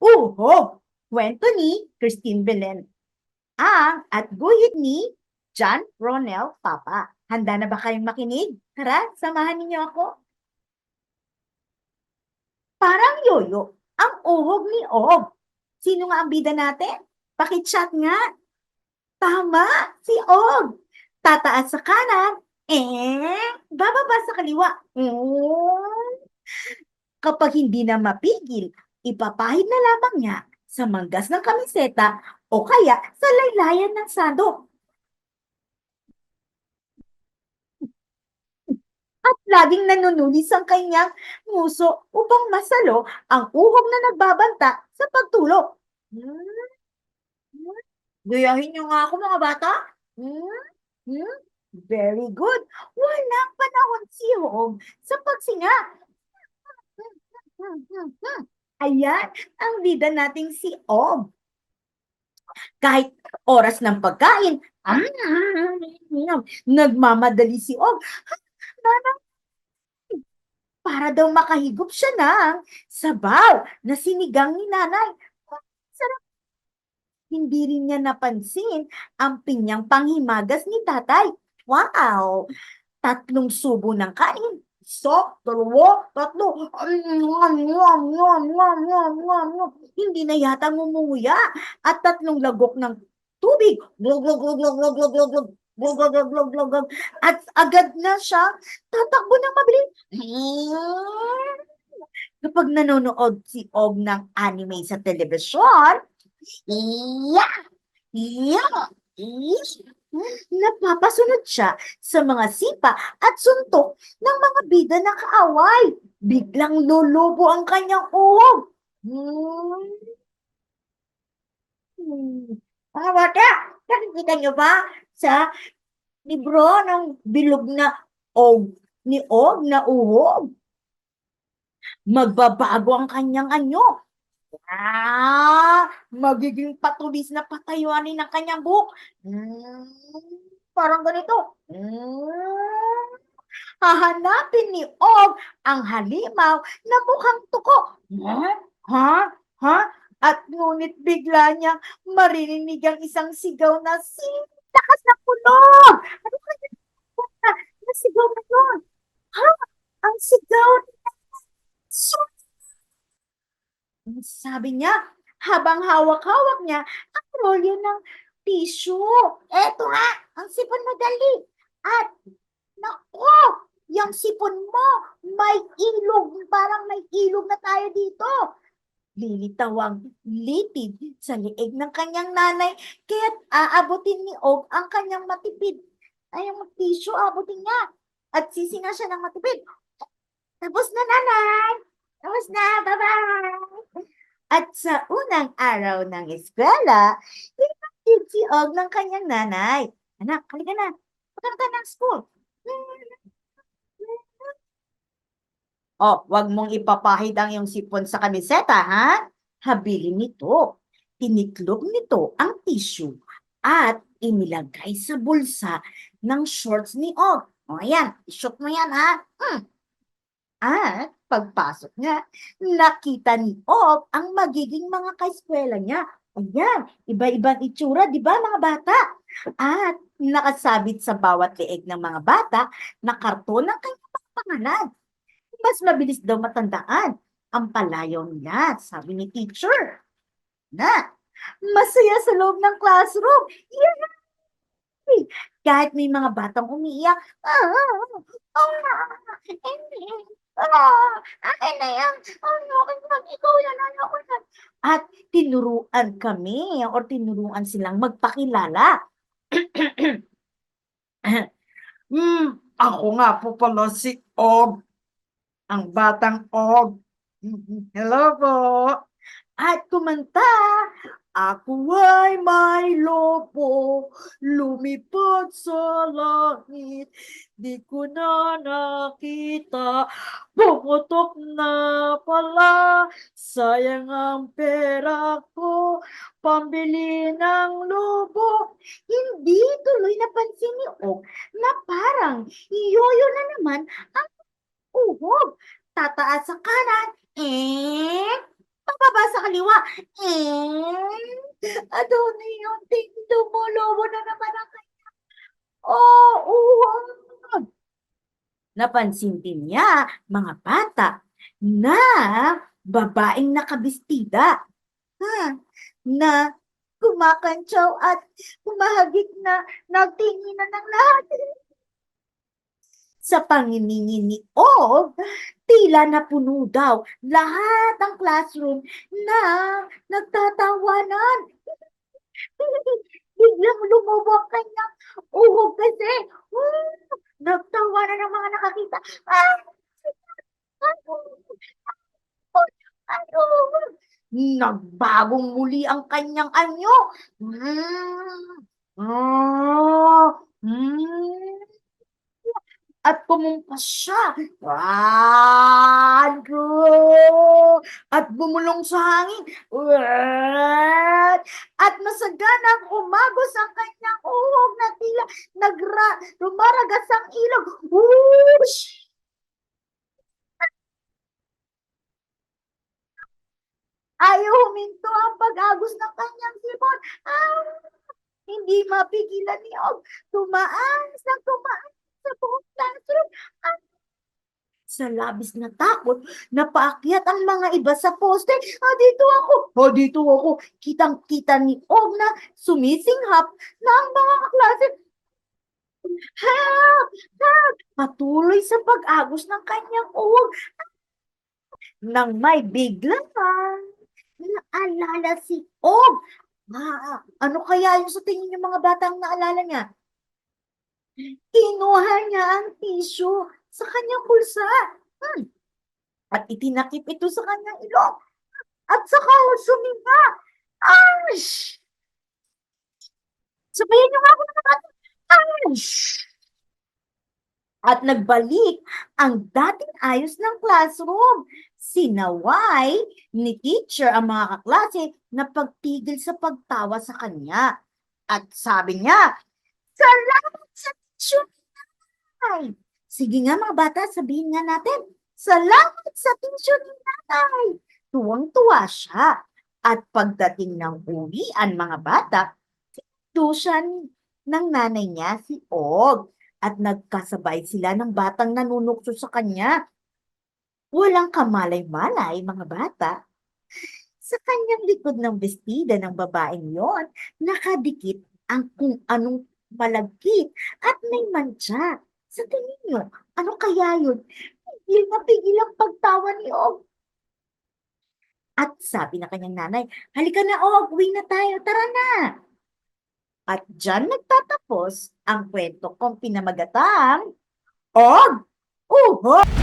Uho! Kwento ni Christine Belen. Ang at guhit ni John Ronel Papa. Handa na ba kayong makinig? Tara, samahan ninyo ako. Parang yoyo, ang uhog ni Og. Sino nga ang bida natin? Pakichat nga. Tama, si Og. Tataas sa kanan, eh, bababa sa kaliwa. Mm. Kapag hindi na mapigil, ipapahid na lamang niya sa manggas ng kamiseta o kaya sa laylayan ng sandok. At laging nanunulis ang kanyang nguso upang masalo ang uhog na nagbabanta sa pagtulog. Hmm? Hmm? Niyo nga ako mga bata. Hmm? Hmm? Very good. Walang panahon si Hog sa pagsinga. Ayan, ang bida nating si Og. Kahit oras ng pagkain, nagmamadali si Og. Para daw makahigop siya ng sabaw na sinigang ni nanay. Sarap. Hindi rin niya napansin ang pinyang panghimagas ni tatay. Wow! Tatlong subo ng kanin. Isa, dalawa, tatlo. Hindi na yata ngumuya. At tatlong lagok ng tubig. Glug, glug, glug, glug, glug. Glug, glug, glug, glug, glug, glug. At agad na siya tatakbo ng mabilis. Kapag nanonood si Og ng anime sa telebisyon, iya, iya, iya, napapasunod siya sa mga sipa at suntok ng mga bida na kaaway. Biglang lulubo ang kanyang uhog. Hmm. Hmm. Mga bata, nakikita niyo ba sa libro ng bilog na og ni Og na uhog? Magbabago ang kanyang anyo. Ah, magiging patulis na patayuanin ng kanyang buhok. Hmm, parang ganito. Hmm, hahanapin ni Og ang halimaw na mukhang tuko. Ha? Ha? Ha? At ngunit bigla niyang maririnig ang isang sigaw na lakas ng kulog. Ano kaya na, na sigaw na yun? Ha? Ang sigaw ni Ang Sabi niya, habang hawak-hawak niya ang rolyo ng tissue. Eto nga, ang sipon mo dali. At, nako, yung sipon mo, may ilog, parang may ilog na tayo dito. Lilitawang litid sa liig ng kanyang nanay, kaya't aabutin ni Og ang kanyang matipid. Ay, ang tissue, aabutin niya. At sisinga siya ng matipid. Tapos na, nanay! Tapos na, bye-bye! At sa unang araw ng eskwela, pinatid si Og ng kanyang nanay. Anak, halika na. Ka ng school. Oh, wag mong ipapahid ang iyong sipon sa kamiseta, ha? Habilin nito. Tiniklop nito ang tissue at inilagay sa bulsa ng shorts ni Og. O, ayan. Ishoot mo yan, ha? Hmm. At pagpasok niya, nakita ni Og ang magiging mga kaeskwela niya. Ayan, iba-ibang itsura, di ba mga bata? At nakasabit sa bawat leeg ng mga bata na karton ng kanyang pangalan. Mas mabilis daw matandaan ang palayaw nila, sabi ni teacher. Na, masaya sa loob ng classroom. Yay! Kahit may mga batang umiiyak, ah, ah, ah, hindi, ah, akin na yan, ano, akin ikaw yan, ako yan. At tinuruan kami, or tinuruan silang magpakilala. Hmm, ako nga po pala si Og, ang batang Og. Hello po. At kumanta, ako ay may lobo, lumipad sa langit, di ko na nakita, pumutok na pala, sayang ang pera ko, pambili ng lobo. Hindi tuloy napansin ni Og na parang yoyo na naman ang uhog. Tataas sa kanan, eh, pababa sa kaliwa. Eh, ano na yun? Lumolobo na naman ang kanya. Oh, uwag. Napansin din niya, mga bata, na babaeng nakabistida. Ha? Na kumakantsaw at kumahagik na nagtinginan ng lahat. Sa panginingin ni Og, tila napuno daw lahat ang classroom na nagtatawanan. Biglang lumubo ang kanyang uhog kasi. Hmm, nagtawanan ng mga nakakita. Ah! Ano? Nagbagong muli ang kanyang anyo. Mm. Ah. Mm. At pumungkas siya. Andrew! At bumulong sa hangin. At masaganang umagos ang kanyang uhog na tila nagra, rumaragas ang ilog. Whoosh! Ayaw huminto ang pag-agos ng kanyang sipon. Ah! Hindi mapigilan ni Og. Tumaas na tumaas sa buong classroom. Ah! Sa labis na takot, napaakyat ang mga iba sa poste. Ah, dito ako. Ah, dito ako. Kitang-kita ni Og na sumisinghap na ang mga kaklase. Help! Help! Patuloy sa pag-agos ng kanyang uhog. Nang may biglang naalala si Og. Ah, ano kaya yung sa tingin yung mga batang naalala niya? Kinuha niya ang tissue sa kanyang bulsa. Hmm. At itinakip ito sa kanyang ilong. At saka suminga. Ash! Sabayan niyo nga ako mga Ash! At nagbalik ang dating ayos ng classroom. Sinaway ni teacher ang mga kaklase na pagtigil sa pagtawa sa kanya. At sabi niya, Salamat sa nanay! Sige nga mga bata, sabihin nga natin, Salamat sa tissue ni nanay! Tuwang-tuwa siya. At pagdating ng uwian mga bata, sinudusan ng nanay niya si Og at nagkasabay sila ng batang nanunukso sa kanya. Walang kamalay-malay, mga bata. Sa kanyang likod ng bestida ng babaeng yon, nakadikit ang kung anong malagkit at may mantsa. Sa tingin nyo, ano kaya yun? Pigil na pigil ang pagtawa ni Og. At sabi na kanyang nanay, halika na Og, uwi na tayo, tara na. At dyan nagtatapos ang kwento kong pinamagatang Og, Uho!